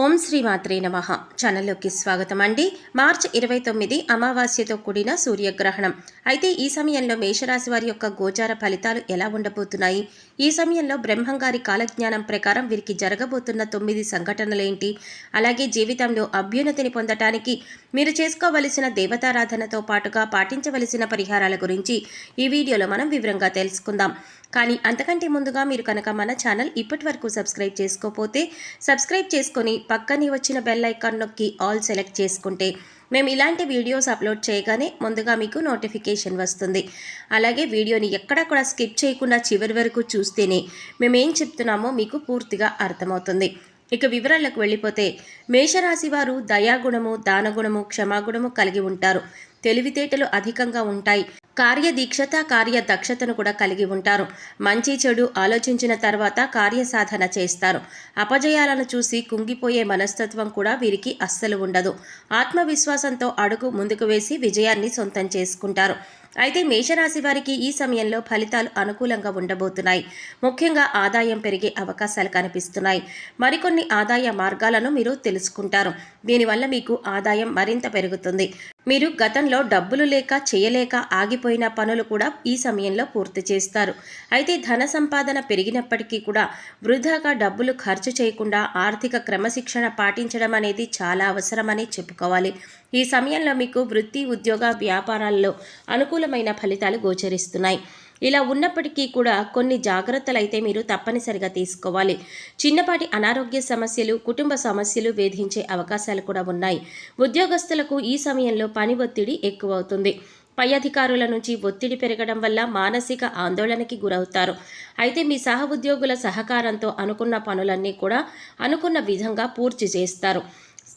ఓం శ్రీ మాత్రే నమ. ఛానల్లోకి స్వాగతం అండి మార్చ్ ఇరవై తొమ్మిది అమావాస్యతో కూడిన సూర్యగ్రహణం. అయితే ఈ సమయంలో మేషరాశి వారి యొక్క గోచార ఫలితాలు ఎలా ఉండబోతున్నాయి? ఈ సమయంలో బ్రహ్మంగారి కాలజ్ఞానం ప్రకారం వీరికి జరగబోతున్న తొమ్మిది సంఘటనలేంటి? అలాగే జీవితంలో అభ్యున్నతిని పొందటానికి మీరు చేసుకోవలసిన దేవతారాధనతో పాటుగా పాటించవలసిన పరిహారాల గురించి ఈ వీడియోలో మనం వివరంగా తెలుసుకుందాం. కానీ అంతకంటే ముందుగా మీరు కనుక మన ఛానల్ ఇప్పటి వరకు సబ్స్క్రైబ్ చేసుకోకపోతే సబ్స్క్రైబ్ చేసుకొని పక్కనే వచ్చిన బెల్ ఐకాన్ నొక్కి ఆల్ సెలెక్ట్ చేసుకుంటే మేము ఇలాంటి వీడియోస్ అప్లోడ్ చేయగానే ముందుగా మీకు నోటిఫికేషన్ వస్తుంది. అలాగే వీడియోని ఎక్కడా కూడా స్కిప్ చేయకుండా చివరి వరకు చూస్తేనే మేము ఏం చెప్తున్నామో మీకు పూర్తిగా అర్థమవుతుంది. ఇక వివరాలకు వెళ్ళిపోతే మేషరాశి వారు దయాగుణము దానగుణము క్షమాగుణము కలిగి ఉంటారు. తెలివితేటలు అధికంగా ఉంటాయి. కార్యదీక్షత కార్యదక్షతను కూడా కలిగి ఉంటారు. మంచి చెడు ఆలోచించిన తర్వాత కార్యసాధన చేస్తారు. అపజయాలను చూసి కుంగిపోయే మనస్తత్వం కూడా వీరికి అస్సలు ఉండదు. ఆత్మవిశ్వాసంతో అడుగు ముందుకు వేసి విజయాన్ని సొంతం చేసుకుంటారు. అయితే మేషరాశి వారికి ఈ సమయంలో ఫలితాలు అనుకూలంగా ఉండబోతున్నాయి. ముఖ్యంగా ఆదాయం పెరిగే అవకాశాలు కనిపిస్తున్నాయి. మరికొన్ని ఆదాయ మార్గాలను మీరు తెలుసుకుంటారు. దీనివల్ల మీకు ఆదాయం మరింత పెరుగుతుంది. మీరు గతంలో డబ్బులు లేక చేయలేక ఆగిపోయిన పనులు కూడా ఈ సమయంలో పూర్తి చేస్తారు. అయితే ధన సంపాదన పెరిగినప్పటికీ కూడా వృధాగా డబ్బులు ఖర్చు చేయకుండా ఆర్థిక క్రమశిక్షణ పాటించడం అనేది చాలా అవసరమని చెప్పుకోవాలి. ఈ సమయంలో మీకు వృత్తి ఉద్యోగ వ్యాపారాల్లో అనుకూలమైన ఫలితాలు గోచరిస్తున్నాయి. ఇలా ఉన్నప్పటికీ కూడా కొన్ని జాగ్రత్తలు అయితే మీరు తప్పనిసరిగా తీసుకోవాలి. చిన్నపాటి అనారోగ్య సమస్యలు కుటుంబ సమస్యలు వేధించే అవకాశాలు కూడా ఉన్నాయి. ఉద్యోగస్తులకు ఈ సమయంలో పని ఒత్తిడి ఎక్కువ అవుతుంది పై అధికారుల నుంచి ఒత్తిడి పెరగడం వల్ల మానసిక ఆందోళనకి గురవుతారు. అయితే మీ సహ ఉద్యోగుల సహకారంతో అనుకున్న పనులన్నీ కూడా అనుకున్న విధంగా పూర్తి చేస్తారు.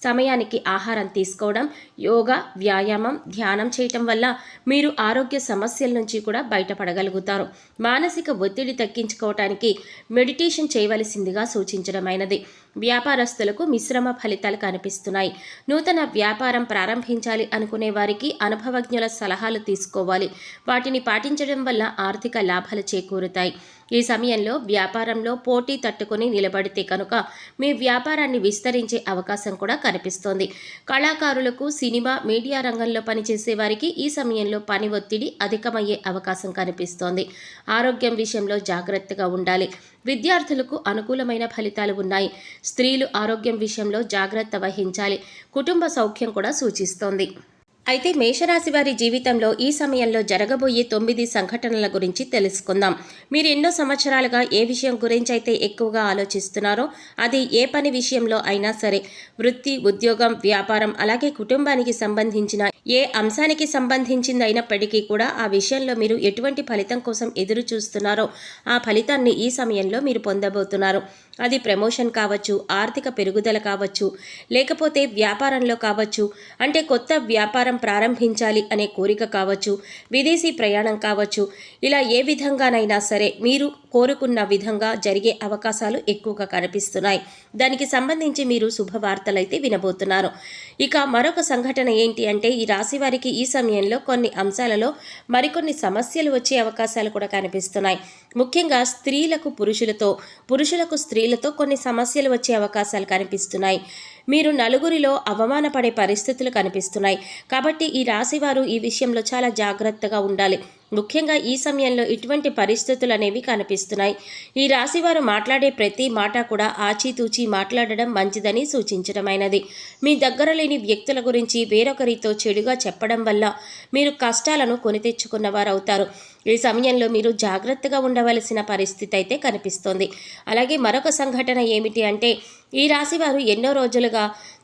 సమయానికి ఆహారం తీసుకోవడం యోగా వ్యాయామం ధ్యానం చేయటం వల్ల మీరు ఆరోగ్య సమస్యల నుంచి కూడా బయటపడగలుగుతారు. మానసిక ఒత్తిడి తగ్గించుకోవటానికి మెడిటేషన్ చేయవలసిందిగా సూచించడమైనది. వ్యాపారస్తులకు మిశ్రమ ఫలితాలు కనిపిస్తున్నాయి. నూతన వ్యాపారం ప్రారంభించాలి అనుకునే వారికి అనుభవజ్ఞుల సలహాలు తీసుకోవాలి. వాటిని పాటించడం వల్ల ఆర్థిక లాభాలు చేకూరుతాయి. ఈ సమయంలో వ్యాపారంలో పోటీ తట్టుకుని నిలబడితే కనుక మీ వ్యాపారాన్ని విస్తరించే అవకాశం కూడా కనిపిస్తోంది. కళాకారులకు సినిమా మీడియా రంగంలో పనిచేసే వారికి ఈ సమయంలో పని ఒత్తిడి అధికమయ్యే అవకాశం కనిపిస్తోంది. ఆరోగ్యం విషయంలో జాగ్రత్తగా ఉండాలి. విద్యార్థులకు అనుకూలమైన ఫలితాలు ఉన్నాయి. స్త్రీలు ఆరోగ్యం విషయంలో జాగ్రత్త వహించాలి. కుటుంబ సౌఖ్యం కూడా సూచిస్తోంది. అయితే మేషరాశి వారి జీవితంలో ఈ సమయంలో జరగబోయే తొమ్మిది సంఘటనల గురించి తెలుసుకుందాం. మీరు ఎన్నో సంవత్సరాలుగా ఏ విషయం గురించి అయితే ఎక్కువగా ఆలోచిస్తున్నారో అది ఏ పని విషయంలో అయినా సరే వృత్తి ఉద్యోగం వ్యాపారం అలాగే కుటుంబానికి సంబంధించిన ఏ అంశానికి సంబంధించింది అయినప్పటికీ కూడా ఆ విషయంలో మీరు ఎటువంటి ఫలితం కోసం ఎదురు చూస్తున్నారో ఆ ఫలితాన్ని ఈ సమయంలో మీరు పొందబోతున్నారు. అది ప్రమోషన్ కావచ్చు ఆర్థిక పెరుగుదల కావచ్చు లేకపోతే వ్యాపారంలో కావచ్చు అంటే కొత్త వ్యాపారం ప్రారంభించాలి అనే కోరిక కావచ్చు విదేశీ ప్రయాణం కావచ్చు ఇలా ఏ విధంగానైనా సరే మీరు కోరుకున్న విధంగా జరిగే అవకాశాలు ఎక్కువగా కనిపిస్తున్నాయి. దానికి సంబంధించి మీరు శుభవార్తలైతే వినబోతున్నారు. ఇక మరొక సంఘటన ఏంటి అంటే ఈ రాశి వారికి ఈ సమయంలో కొన్ని అంశాలలో మరికొన్ని సమస్యలు వచ్చే అవకాశాలు కూడా కనిపిస్తున్నాయి. ముఖ్యంగా స్త్రీలకు పురుషులతో పురుషులకు స్త్రీలతో కొన్ని సమస్యలు వచ్చే అవకాశాలు కనిపిస్తున్నాయి. మీరు నలుగురిలో అవమానపడే పరిస్థితులు కనిపిస్తున్నాయి. కాబట్టి ఈ రాశివారు ఈ విషయంలో చాలా జాగ్రత్తగా ఉండాలి. ముఖ్యంగా ఈ సమయంలో ఇటువంటి పరిస్థితులు అనేవి కనిపిస్తున్నాయి. ఈ రాశివారు మాట్లాడే ప్రతి మాట కూడా ఆచితూచి మాట్లాడడం మంచిదని సూచించడమైనది. మీ దగ్గర లేని వ్యక్తుల గురించి వేరొకరితో చెడుగా చెప్పడం వల్ల మీరు కష్టాలను కొని తెచ్చుకున్నవారవుతారు. ఈ సమయంలో మీరు జాగ్రత్తగా ఉండవలసిన పరిస్థితి అయితే కనిపిస్తోంది. అలాగే మరొక సంఘటన ఏమిటి అంటే ఈ రాశివారు ఎన్నో రోజులుగా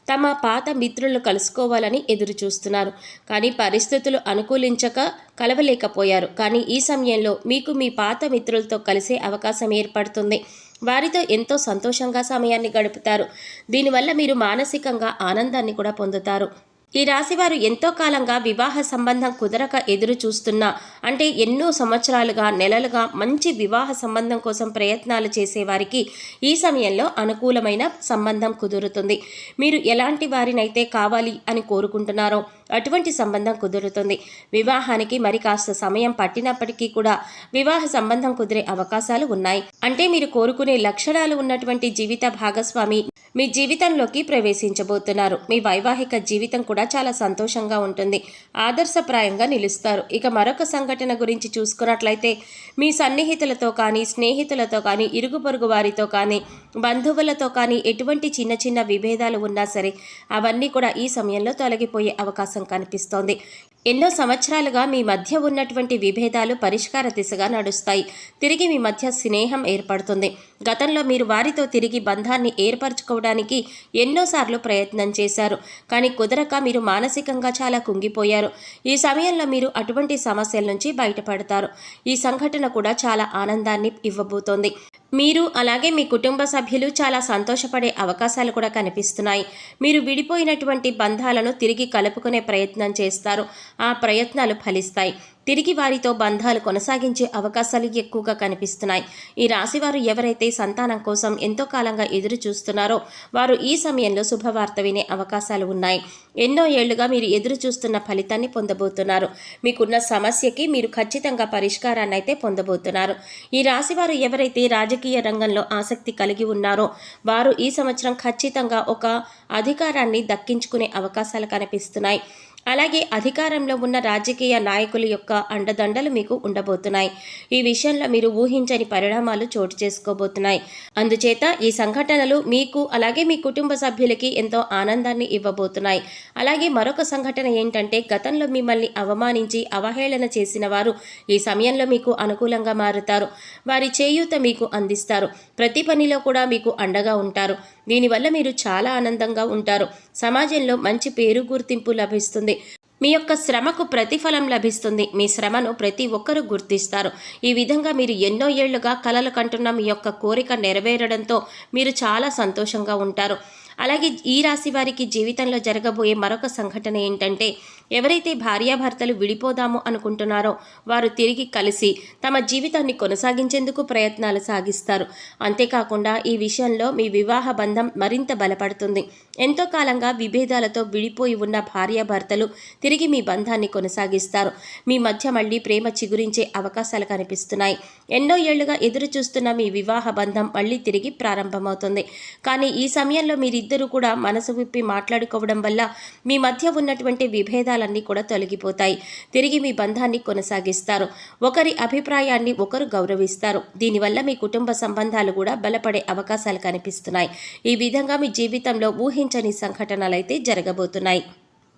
తమ పాత మిత్రులను కలుసుకోవాలని ఎదురు చూస్తున్నారు కానీ పరిస్థితులు అనుకూలించక కలవలేకపోయారు. కానీ ఈ సమయంలో మీకు మీ పాత మిత్రులతో కలిసే అవకాశం ఏర్పడుతుంది. వారితో ఎంతో సంతోషంగా సమయాన్ని గడుపుతారు. దీనివల్ల మీరు మానసికంగా ఆనందాన్ని కూడా పొందుతారు. ఈ రాశివారు ఎంతో కాలంగా వివాహ సంబంధం కుదరక ఎదురు చూస్తున్నా అంటే ఎన్నో సంవత్సరాలుగా నెలలుగా మంచి వివాహ సంబంధం కోసం ప్రయత్నాలు చేసేవారికి ఈ సమయంలో అనుకూలమైన సంబంధం కుదురుతుంది. మీరు ఎలాంటి వారినైతే కావాలి అని కోరుకుంటున్నారో అటువంటి సంబంధం కుదురుతుంది. వివాహానికి మరి కాస్త సమయం పట్టినప్పటికీ కూడా వివాహ సంబంధం కుదిరే అవకాశాలు ఉన్నాయి. అంటే మీరు కోరుకునే లక్షణాలు ఉన్నటువంటి జీవిత భాగస్వామి మీ జీవితంలోకి ప్రవేశించబోతున్నారు. మీ వైవాహిక జీవితం కూడా చాలా సంతోషంగా ఉంటుంది. ఆదర్శప్రాయంగా నిలుస్తారు. ఇక మరొక సంఘటన గురించి చూసుకున్నట్లయితే మీ సన్నిహితులతో కానీ స్నేహితులతో కానీ ఇరుగు పొరుగు వారితో కానీ బంధువులతో కానీ ఎటువంటి చిన్న చిన్న విభేదాలు ఉన్నా సరే అవన్నీ కూడా ఈ సమయంలో తొలగిపోయే అవకాశం కనిపిస్తోంది. ఎన్నో సంవత్సరాలుగా మీ మధ్య ఉన్నటువంటి విభేదాలు పరిష్కార దిశగా నడుస్తాయి. తిరిగి మీ మధ్య స్నేహం ఏర్పడుతుంది. గతంలో మీరు వారితో తిరిగి బంధాన్ని ఏర్పరచుకోవడానికి ఎన్నోసార్లు ప్రయత్నం చేశారు. కానీ కుదరక మీరు మానసికంగా చాలా కుంగిపోయారు. ఈ సమయంలో మీరు అటువంటి సమస్యల నుంచి బయటపడతారు. ఈ సంఘటన కూడా చాలా ఆనందాన్ని ఇవ్వబోతోంది. మీరు అలాగే మీ కుటుంబ సభ్యులు చాలా సంతోషపడే అవకాశాలు కూడా కనిపిస్తున్నాయి. మీరు విడిపోయినటువంటి బంధాలను తిరిగి కలుపుకునే ప్రయత్నం చేస్తారు. ఆ ప్రయత్నాలు ఫలిస్తాయి. తిరిగి వారితో బంధాలు కొనసాగించే అవకాశాలు ఎక్కువగా కనిపిస్తున్నాయి. ఈ రాశివారు ఎవరైతే సంతానం కోసం ఎంతో కాలంగా ఎదురు చూస్తున్నారో వారు ఈ సమయంలో శుభవార్త వినే అవకాశాలు ఉన్నాయి. ఎన్నో ఏళ్ళుగా మీరు ఎదురు చూస్తున్న ఫలితాన్ని పొందబోతున్నారు. మీకున్న సమస్యకి మీరు ఖచ్చితంగా పరిష్కారాన్ని అయితే పొందబోతున్నారు. ఈ రాశివారు ఎవరైతే రాజకీయ రంగంలో ఆసక్తి కలిగి ఉన్నారో వారు ఈ సంవత్సరం ఖచ్చితంగా ఒక అధికారాన్ని దక్కించుకునే అవకాశాలు కనిపిస్తున్నాయి. అలాగే అధికారంలో ఉన్న రాజకీయ నాయకుల యొక్క అండదండలు మీకు ఉండబోతున్నాయి. ఈ విషయంలో మీరు ఊహించని పరిణామాలు చోటు చేసుకోబోతున్నాయి. అందుచేత ఈ సంఘటనలు మీకు అలాగే మీ కుటుంబ సభ్యులకి ఎంతో ఆనందాన్ని ఇవ్వబోతున్నాయి. అలాగే మరొక సంఘటన ఏంటంటే గతంలో మిమ్మల్ని అవమానించి అవహేళన చేసిన వారు ఈ సమయంలో మీకు అనుకూలంగా మారుతారు. వారి చేయూత మీకు అందిస్తారు. ప్రతి పనిలో కూడా మీకు అండగా ఉంటారు. దీనివల్ల మీరు చాలా ఆనందంగా ఉంటారు. సమాజంలో మంచి పేరు గుర్తింపు లభిస్తుంది. మీ యొక్క శ్రమకు ప్రతిఫలం లభిస్తుంది. మీ శ్రమను ప్రతి ఒక్కరూ గుర్తిస్తారు. ఈ విధంగా మీరు ఎన్నో ఏళ్ళుగా కలలు కంటున్న మీ యొక్క కోరిక నెరవేరడంతో మీరు చాలా సంతోషంగా ఉంటారు. అలాగే ఈ రాశి వారికి జీవితంలో జరగబోయే మరొక సంఘటన ఏంటంటే ఎవరైతే భార్యాభర్తలు విడిపోదాము అనుకుంటున్నారో వారు తిరిగి కలిసి తమ జీవితాన్ని కొనసాగించేందుకు ప్రయత్నాలు సాగిస్తారు. అంతేకాకుండా ఈ విషయంలో మీ వివాహ బంధం మరింత బలపడుతుంది. ఎంతో కాలంగా విభేదాలతో విడిపోయి ఉన్న భార్యాభర్తలు తిరిగి మీ బంధాన్ని కొనసాగిస్తారు. మీ మధ్య మళ్ళీ ప్రేమ చిగురించే అవకాశాలు కనిపిస్తున్నాయి. ఎన్నో ఏళ్ళుగా ఎదురు చూస్తున్న మీ వివాహ బంధం మళ్ళీ తిరిగి ప్రారంభమవుతుంది. కానీ ఈ సమయంలో మీరిద్దరూ కూడా మనసు విప్పి మాట్లాడుకోవడం వల్ల మీ మధ్య ఉన్నటువంటి విభేదాలు విభేదాలన్నీ కూడా తొలగిపోతాయి. తిరిగి మీ బంధాన్ని కొనసాగిస్తారు. ఒకరి అభిప్రాయాన్ని ఒకరు గౌరవిస్తారు. దీనివల్ల మీ కుటుంబ సంబంధాలు కూడా బలపడే అవకాశాలు కనిపిస్తున్నాయి. ఈ విధంగా మీ జీవితంలో ఊహించని సంఘటనలైతే జరగబోతున్నాయి.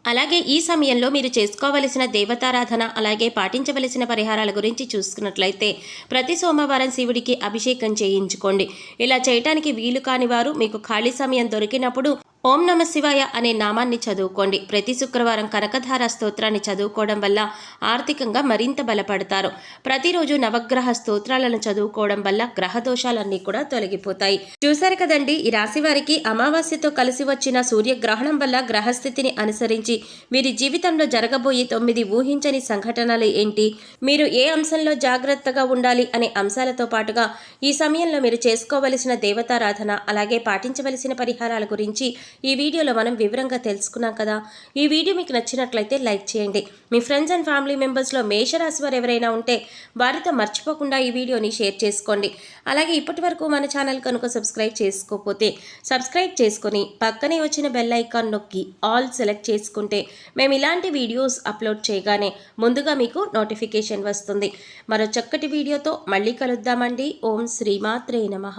అలాగే ఈ సమయంలో మీరు చేసుకోవలసిన దేవతారాధన అలాగే పాటించవలసిన పరిహారాల గురించి చూసుకున్నట్లయితే ప్రతి సోమవారం శివుడికి అభిషేకం చేయించుకోండి. ఇలా చేయటానికి వీలు కాని వారు మీకు ఖాళీ సమయం దొరికినప్పుడు ఓం నమ శివాయ అనే నామాన్ని చదువుకోండి. ప్రతి శుక్రవారం కనకధార స్తోత్రాన్ని చదువుకోవడం వల్ల ఆర్థికంగా మరింత బలపడతారు. ప్రతిరోజు నవగ్రహ స్తోత్రాలను చదువుకోవడం వల్ల గ్రహ దోషాలన్నీ కూడా తొలగిపోతాయి. చూశారు కదండి ఈ రాశి వారికి అమావాస్యతో కలిసి వచ్చిన సూర్యగ్రహణం వల్ల గ్రహస్థితిని అనుసరించి వీరి జీవితంలో జరగబోయే తొమ్మిది ఊహించని సంఘటనలు ఏంటి? మీరు ఏ అంశంలో జాగ్రత్తగా ఉండాలి అనే అంశాలతో పాటుగా ఈ సమయంలో మీరు చేసుకోవలసిన దేవతారాధన అలాగే పాటించవలసిన పరిహారాల గురించి ఈ వీడియోలో మనం వివరంగా తెలుసుకున్నాం కదా. ఈ వీడియో మీకు నచ్చినట్లయితే లైక్ చేయండి. మీ ఫ్రెండ్స్ అండ్ ఫ్యామిలీ మెంబర్స్లో మేషరాశి వారు ఎవరైనా ఉంటే వారితో మర్చిపోకుండా ఈ వీడియోని షేర్ చేసుకోండి. అలాగే ఇప్పటి వరకు మన ఛానల్ కనుక సబ్స్క్రైబ్ చేసుకోకపోతే సబ్స్క్రైబ్ చేసుకొని పక్కనే వచ్చిన బెల్ ఐకాన్ నొక్కి ఆల్ సెలెక్ట్ చేసుకుంటే మేము ఇలాంటి వీడియోస్ అప్లోడ్ చేయగానే ముందుగా మీకు నోటిఫికేషన్ వస్తుంది. మరో చక్కటి వీడియోతో మళ్ళీ కలుద్దామండి. ఓం శ్రీమాత్రే నమ.